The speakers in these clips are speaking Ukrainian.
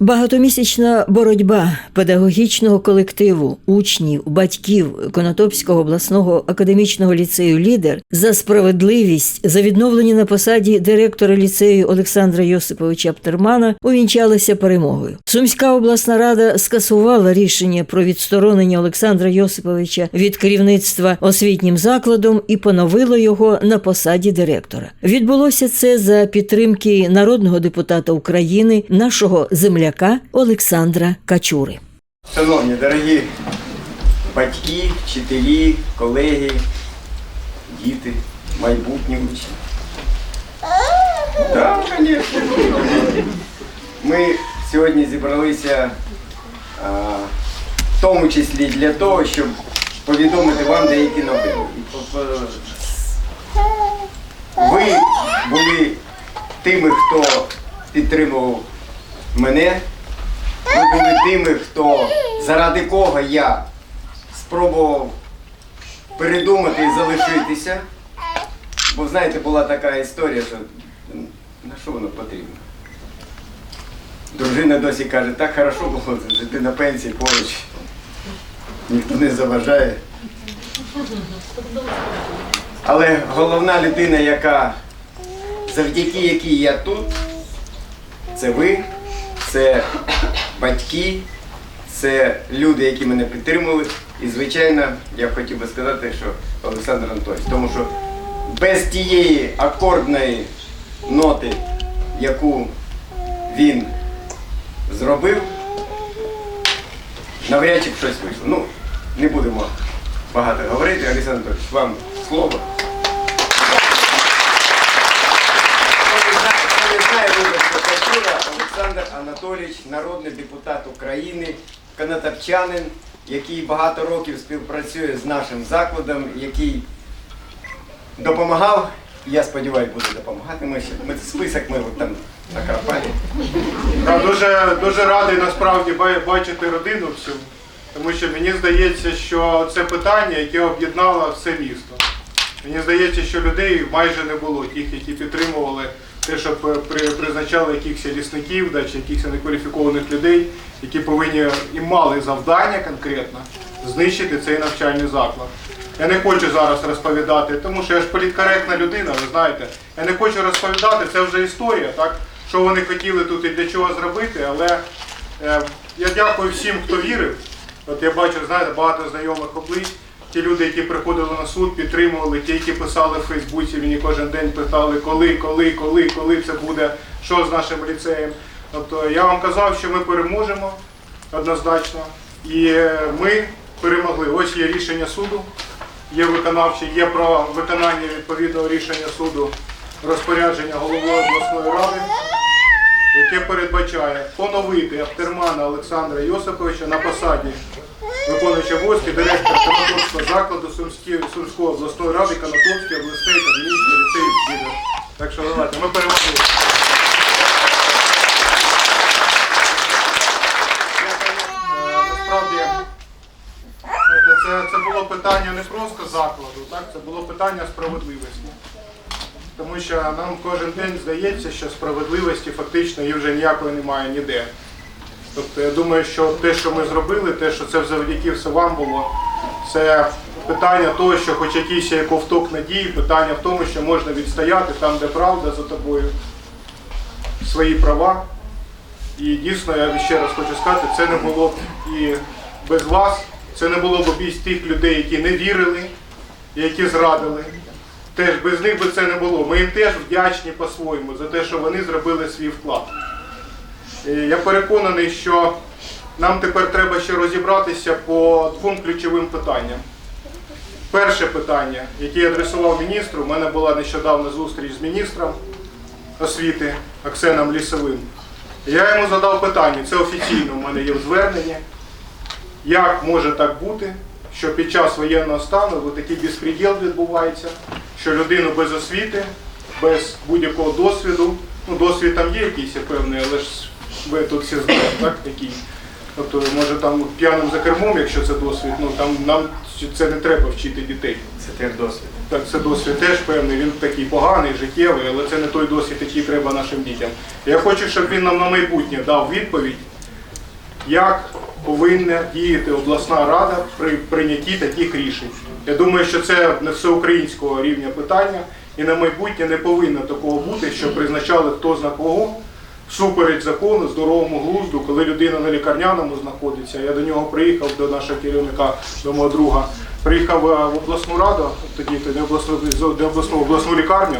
Багатомісячна боротьба педагогічного колективу, учнів, батьків Конотопського обласного академічного ліцею Лідер за справедливість за відновлення на посаді директора ліцею Олександра Йосиповича Птермана увінчалася перемогою. Сумська обласна рада скасувала рішення про відсторонення Олександра Йосиповича від керівництва освітнім закладом і поновила його на посаді директора. Відбулося це за підтримки народного депутата України, нашого земляка Олександра Качури. Шановні, дорогі батьки, вчителі, колеги, діти, майбутні учні. Так, звісно. Ми сьогодні зібралися в тому числі для того, щоб повідомити вам деякі новини. Ви були тими, хто підтримував мене. Ви були тими, хто заради кого я спробував передумати і залишитися. Бо знаєте, була така історія, що на що воно потрібно? Дружина досі каже, так хорошо було жити на пенсії поруч. Ніхто не заважає. Але головна людина, яка завдяки якій я тут, це ви, це батьки, це люди, які мене підтримували. І, звичайно, я хотів би сказати, що Олександр Анатолійович, тому що без тієї акордної ноти, яку він зробив, навряд чи б щось вийшло. Ну, не будемо багато говорити. Олександр Анатолійович, вам слово. Хто не знає- хто не знає виборця Качура, Олександр Анатолійович, народний депутат України, канатопчанин, який багато років співпрацює з нашим закладом, який допомагав, я сподіваюся, буде допомагати. Ми, ми список ми от там накрапали. Я дуже, дуже радий насправді бачити родину всю, тому що мені здається, що це питання, яке об'єднало все місто. Мені здається, що людей майже не було, тих, які підтримували те, що при- при- призначали якихось лісників, да, чи якихось некваліфікованих людей, які повинні і мали завдання конкретно знищити цей навчальний заклад. Я не хочу зараз розповідати, тому що я ж політкоректна людина, ви знаєте. Я не хочу розповідати, це вже історія, так? Що вони хотіли тут і для чого зробити, але е, я дякую всім, хто вірив. От я бачу, знаєте, багато знайомих облич. Ті люди, які приходили на суд, підтримували, ті, які писали в Фейсбуці, мені кожен день питали, коли, коли, коли, коли це буде, що з нашим ліцеєм. Тобто я вам казав, що ми переможемо однозначно. І е, ми перемогли. Ось є рішення суду, є виконавче, є про виконання відповідного рішення суду розпорядження голови обласної ради, яке передбачає поновити Аптермана Олександра Йосиповича на посаді виконуюча обов'язки директора Конотопського закладу Сумської, обласної ради Конотопський обласний академічний ліцей «Лідер». Так що давайте, ми перемогли. Насправді, це, це було питання не просто закладу, так? це було питання справедливості. Тому що нам кожен день здається, що справедливості фактично її вже ніякої немає ніде. Тобто я думаю, що те, що ми зробили, те, що це завдяки все вам було, це питання того, що хоч якийсь є ковток надії, питання в тому, що можна відстояти там, де правда за тобою, свої права. І дійсно, я ще раз хочу сказати, це не було б і без вас, це не було б без тих людей, які не вірили, які зрадили. Теж без них би це не було. Ми їм теж вдячні по-своєму за те, що вони зробили свій вклад. Е, Я переконаний, що нам тепер треба ще розібратися по двом ключовим питанням. Перше питання, яке я адресував міністру, у мене була нещодавна зустріч з міністром освіти Оксеном Лісовим. Я йому задав питання, це офіційно у мене є в зверненні. Як може так бути, що під час воєнного стану такий безпреділ відбувається, що людину без освіти, без будь-якого досвіду, ну досвід там є якийсь певний, але ж ви тут всі знаєте, так, такий. Тобто, може там п'яним за кермом, якщо це досвід, ну там нам це не треба вчити дітей. Це теж досвід. Так, це досвід теж певний, він такий поганий, життєвий, але це не той досвід, який треба нашим дітям. Я хочу, щоб він нам на майбутнє дав відповідь, як повинна діяти обласна рада при прийнятті таких рішень. Я думаю, що це не всеукраїнського рівня питання, і на майбутнє не повинно такого бути, що призначали хто зна кого всупереч закону, здоровому глузду, коли людина на лікарняному знаходиться. Я до нього приїхав, до нашого керівника, до мого друга. Приїхав е, в обласну раду, тоді не обласну, обласну, обласну лікарню.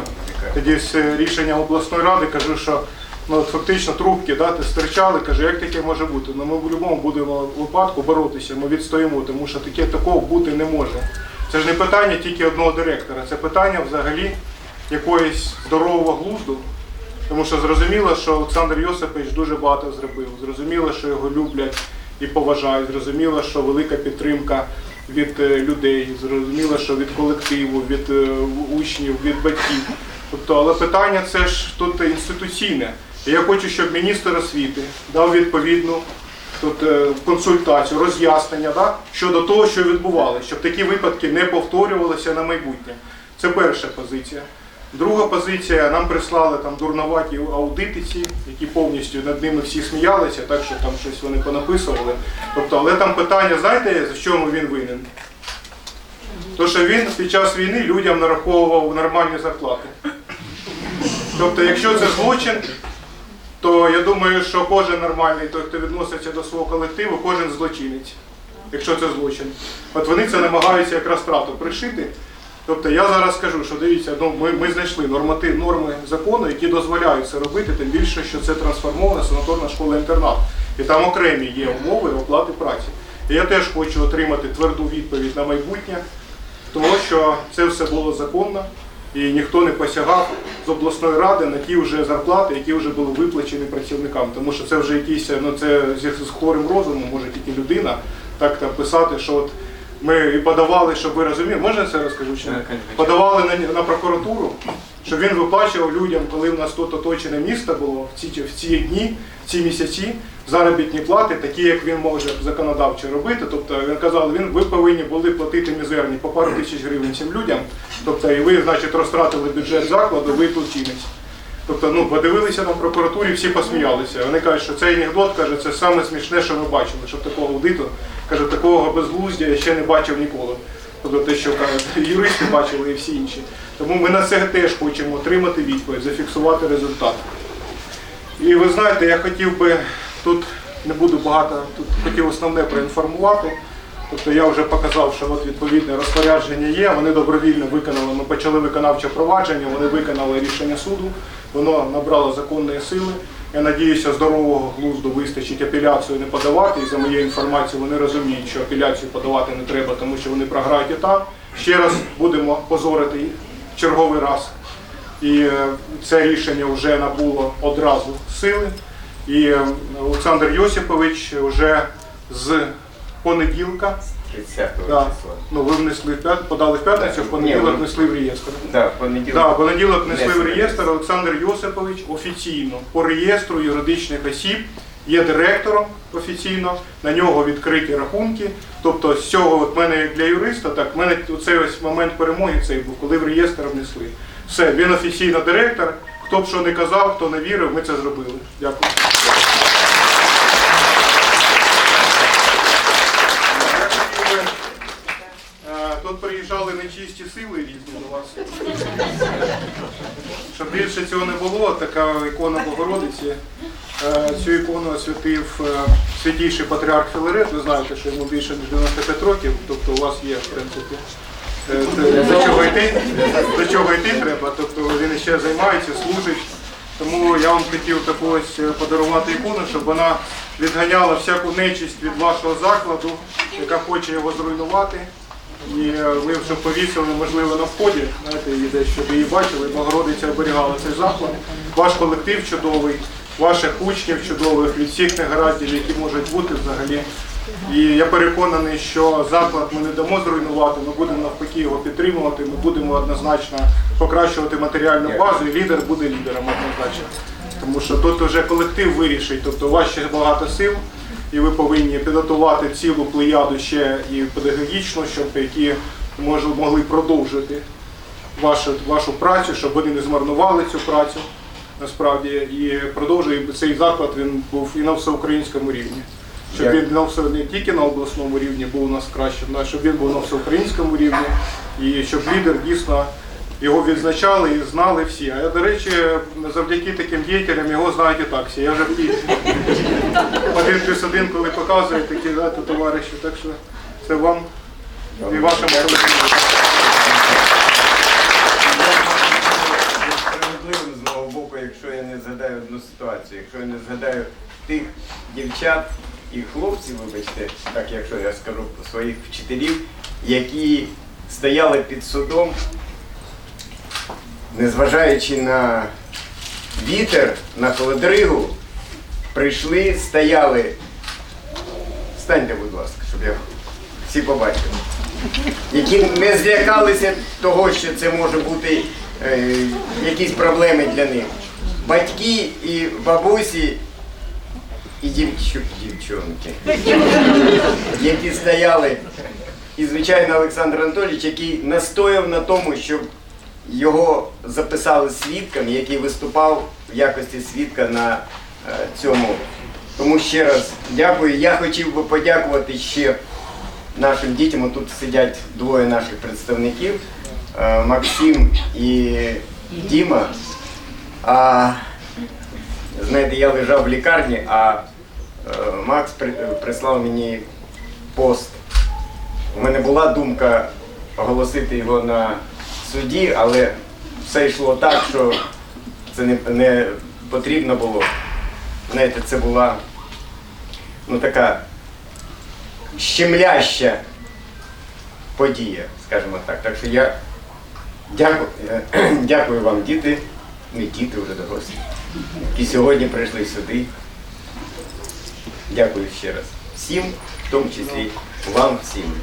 Тоді з е, рішенням обласної ради кажу, що ну, фактично трубки да, стирчали, каже, як таке може бути? Ну ми в будь-якому будемо випадку боротися, ми відстоїмо, тому що таке такого бути не може. Це ж не питання тільки одного директора, це питання взагалі якоїсь здорового глузду. Тому що зрозуміло, що Олександр Йосипович дуже багато зробив. Зрозуміло, що його люблять і поважають. Зрозуміло, що велика підтримка від е, людей. Зрозуміло, що від колективу, від е, учнів, від батьків. Тобто, але питання це ж тут інституційне. Я хочу, щоб міністр освіти дав відповідну тут е, консультацію, роз'яснення да, щодо того, що відбувалося, щоб такі випадки не повторювалися на майбутнє. Це перша позиція. Друга позиція, нам прислали там дурноваті аудити ці, які повністю над ними всі сміялися, так що там щось вони понаписували. Тобто, але там питання, знаєте, в чому він винен? То, що він під час війни людям нараховував нормальні зарплати. Тобто, якщо це злочин, то я думаю, що кожен нормальний, той, хто відноситься до свого колективу, кожен злочинець, якщо це злочин. От вони це намагаються якраз страту пришити. Тобто я зараз скажу, що дивіться, ну, ми, ми знайшли норматив, норми закону, які дозволяють це робити, тим більше, що це трансформована санаторна школа-інтернат. І там окремі є умови оплати праці. І я теж хочу отримати тверду відповідь на майбутнє, того, що це все було законно і ніхто не посягав з обласної ради на ті вже зарплати, які вже були виплачені працівникам. Тому що це вже якісь ну це з хворим розумом може тільки людина так там писати, що от ми і подавали, щоб ви розуміли, можна це розкажу? Чи ні? Подавали на, на прокуратуру, щоб він виплачував людям, коли в нас тут оточене місто було в ці, в ці дні, в ці місяці, заробітні плати, такі, як він може законодавчо робити. Тобто він казав, він ви повинні були платити мізерні по пару тисяч гривень цим людям. Тобто, і ви, значить, розтратили бюджет закладу, ви злочинець. Тобто, ну, подивилися на прокуратурі, всі посміялися. Вони кажуть, що цей анекдот каже, це саме що ми бачили, щоб такого аудиту, каже, такого безглуздя я ще не бачив ніколи. Тобто те, що кажуть, юристи бачили і всі інші. Тому ми на це теж хочемо отримати відповідь, зафіксувати результат. І ви знаєте, я хотів би тут не буду багато, тут хотів основне проінформувати. Тобто я вже показав, що от відповідне розпорядження є. Вони добровільно виконали. Ми почали виконавче провадження, вони виконали рішення суду, воно набрало законної сили. Я надіюся, здорового глузду вистачить апеляцію не подавати. І за моєю інформацією вони розуміють, що апеляцію подавати не треба, тому що вони програють і там. Ще раз будемо позорити їх черговий раз. І е, це рішення вже набуло одразу сили. І е, Олександр Йосипович вже з понеділка, 30 да, числа. ну ви внесли в п'ят- подали в п'ятницю, в Ні, понеділок ви- внесли в реєстр. Да, в понеділок. Да, в понеділок внесли в Внесли. реєстр Олександр Йосипович офіційно по реєстру юридичних осіб є директором офіційно, на нього відкриті рахунки. Тобто з цього от мене як для юриста, так в мене цей ось момент перемоги цей був, коли в реєстр внесли. Все, він офіційно директор. Хто б що не казав, хто не вірив, ми це зробили. Дякую. Я хотів би, е, Тут приїжджали нечисті сили різні до вас. Щоб більше цього не було, така ікона Богородиці. Е, Цю ікону освятив е, святійший патріарх Філарет. Ви знаєте, що йому більше ніж 95 років, тобто у вас є, в принципі. е, До чого йти? До чого йти треба, тобто він ще займається, служить. Тому я вам хотів е, подарувати ікону, щоб вона відганяла всяку нечисть від вашого закладу, яка хоче його зруйнувати. І е, ви вже повісили, можливо, на вході, знаєте, її десь, щоб її бачили, Богородиця оберігала цей заклад. Ваш колектив чудовий, ваших учнів чудових, від всіх негараздів, які можуть бути взагалі. І я переконаний, що заклад ми не дамо зруйнувати, ми будемо навпаки його підтримувати, ми будемо однозначно покращувати матеріальну базу, і лідер буде лідером однозначно. Тому що тут вже колектив вирішить, тобто у вас ще багато сил, і ви повинні підготувати цілу плеяду ще і педагогічну, щоб які могли продовжити вашу, вашу працю, щоб вони не змарнували цю працю насправді і продовжує цей заклад він був і на всеукраїнському рівні. щоб він на все не тільки на обласному рівні був у нас кращим, а щоб він був на всеукраїнському рівні, і щоб лідер дійсно його відзначали і знали всі. А я, до речі, завдяки таким діятелям його знають і так всі. Я вже в ті один плюс один, коли показують такі знаєте, товариші. Так що це вам і вашим. Справедливим якщо я не згадаю одну ситуацію, якщо я не згадаю тих дівчат і хлопців, вибачте, так якщо я скажу своїх вчителів, які стояли під судом, незважаючи на вітер, на холодригу, прийшли, стояли. Станьте, будь ласка, щоб я всі побачили які не злякалися того, що це може бути е, якісь проблеми для них. Батьки і бабусі і дівчу, дівчонки, які стояли, і, звичайно, Олександр Анатолійович, який настояв на тому, щоб його записали свідком, який виступав в якості свідка на цьому. Тому ще раз дякую. Я хотів би подякувати ще нашим дітям. Тут сидять двоє наших представників е, Максим і Діма. А, знаєте, я лежав в лікарні, а е, Макс прислав мені пост. У мене була думка оголосити його на суді, але все йшло так, що це не, не потрібно було. Знаєте, це була ну, така щемляща подія, скажімо так. Так що я дякую, дякую вам, діти, не діти вже дорослі, які сьогодні прийшли сюди. Дякую ще раз. Всім, в тому числі вам всім.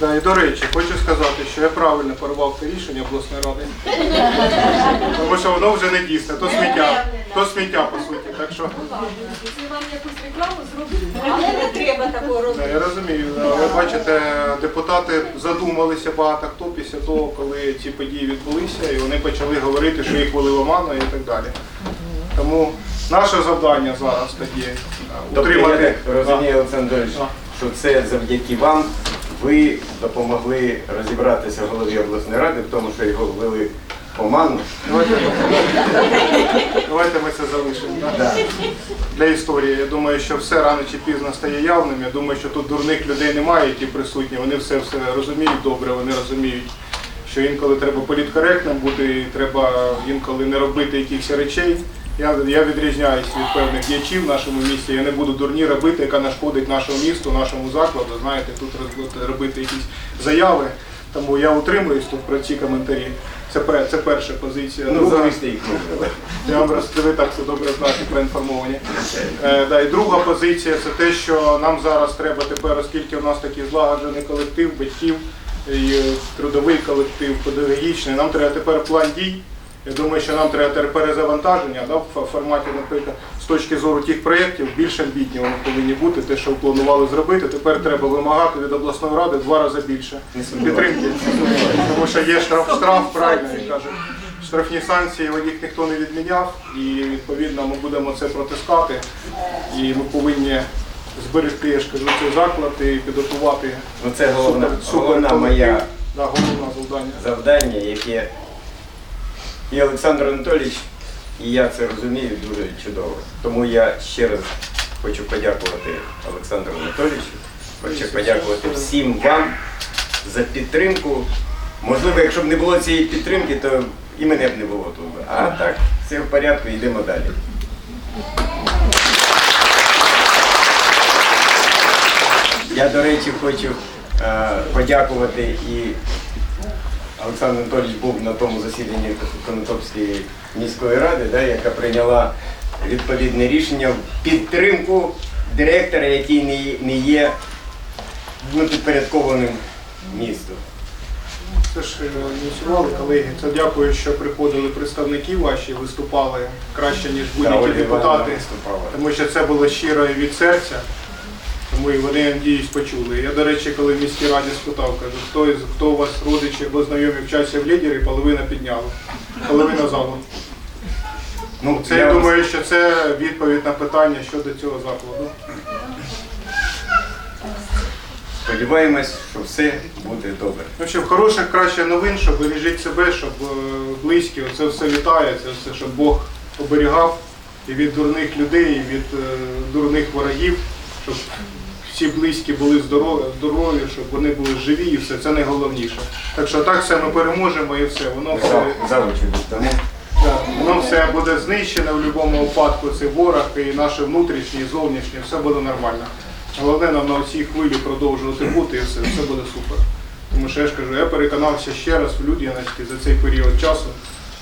Да, і до речі, хочу сказати, що я правильно порвав те рішення обласної ради. Тому що воно вже не дійсне, то сміття, то сміття по суті. Так що рекламу зробити, але не треба такого да, робити. я розумію, да, ви бачите, депутати задумалися багато хто після того, коли ці події відбулися, і вони почали говорити, що їх вели омана і так далі. Тому наше завдання зараз тоді е, Тобто, я утримати. так розумію, Олександр що це завдяки вам. Ви допомогли розібратися в голові обласної ради в тому, що його ввели оману. Давайте, давайте ми це залишимо. да? Да. для історії. Я думаю, що все рано чи пізно стає явним. Я думаю, що тут дурних людей немає, які присутні. Вони все все розуміють добре, вони розуміють, що інколи треба політкоректним бути, і треба інколи не робити якихось речей. Я, я відрізняюсь від певних діячів в нашому місті. Я не буду дурні робити, яка нашкодить нашому місту, нашому закладу. Знаєте, тут робити якісь заяви. Тому я утримуюсь тут про ці коментарі. Це, це перша позиція. Ну, залиште їх. я вам просто ви так все добре знаєте, проінформовані. Е, да, і друга позиція це те, що нам зараз треба тепер, оскільки у нас такий злагоджений колектив батьків, і е, трудовий колектив, педагогічний, нам треба тепер план дій. Я думаю, що нам треба перезавантаження да, в форматі, наприклад, з точки зору тих проєктів, більш амбітні вони повинні бути, те, що планували зробити. Тепер треба вимагати від обласної ради два рази більше підтримки. Тому що є штраф, штраф правильно як кажуть. Штрафні санкції їх ніхто не відміняв, і відповідно ми будемо це протискати. І ми повинні зберегти, я ж кажу, цей заклад і підготувати Ну це головна, супер- головна моя Да, головне завдання. завдання, яке і Олександр Анатолійович, і я це розумію дуже чудово. Тому я ще раз хочу подякувати Олександру Анатолійовичу, хочу подякувати всім вам за підтримку. Можливо, якщо б не було цієї підтримки, то і мене б не було тут. А так, все в порядку, йдемо далі. Я, до речі, хочу е, подякувати і Олександр Анатолійович був на тому засіданні Конотопської міської ради, да, яка прийняла відповідне рішення в підтримку директора, який не, не є ну, підпорядкованим місту. Це ж е, ініціювали колеги. Це дякую, що приходили представники ваші, виступали краще, ніж будь-які депутати. Тому що це було щиро і від серця. І вони, я надіюсь, почули. Я, до речі, коли в міській раді спитав, кажу, хто, із- хто у вас родичі або знайомі вчаться в лідері, половина підняла. Половина залу. Ну, Це я думаю, що це відповідь на питання щодо цього закладу. сподіваємось, що все буде добре. Ну, щоб хороших краще новин, щоб бережіть себе, щоб е, близькі, оце все вітає, це все, щоб Бог оберігав і від дурних людей, і від е, дурних ворогів, щоб всі близькі були здорові, здорові, щоб вони були живі і все, це найголовніше. Так що так все ми переможемо і все, воно все. Так, Воно все буде знищене в будь-якому випадку. Це ворог і наше внутрішнє, і зовнішнє, все буде нормально. Головне нам на цій хвилі продовжувати бути і все, все буде супер. Тому що я ж кажу, я переконався ще раз в людяності за цей період часу,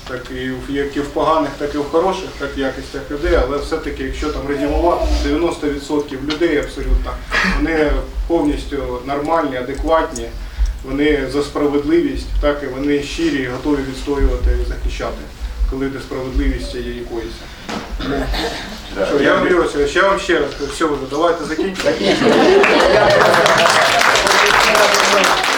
так і в як і в поганих, так і в хороших, так в якостях людей, але все-таки, якщо там резюмувати, 90% людей абсолютно, вони повністю нормальні, адекватні, вони за справедливість, так і вони щирі і готові відстоювати і захищати, коли несправедливість є якоїсь. Що, я вам Юрій я вам ще раз все вже, давайте закінчимо.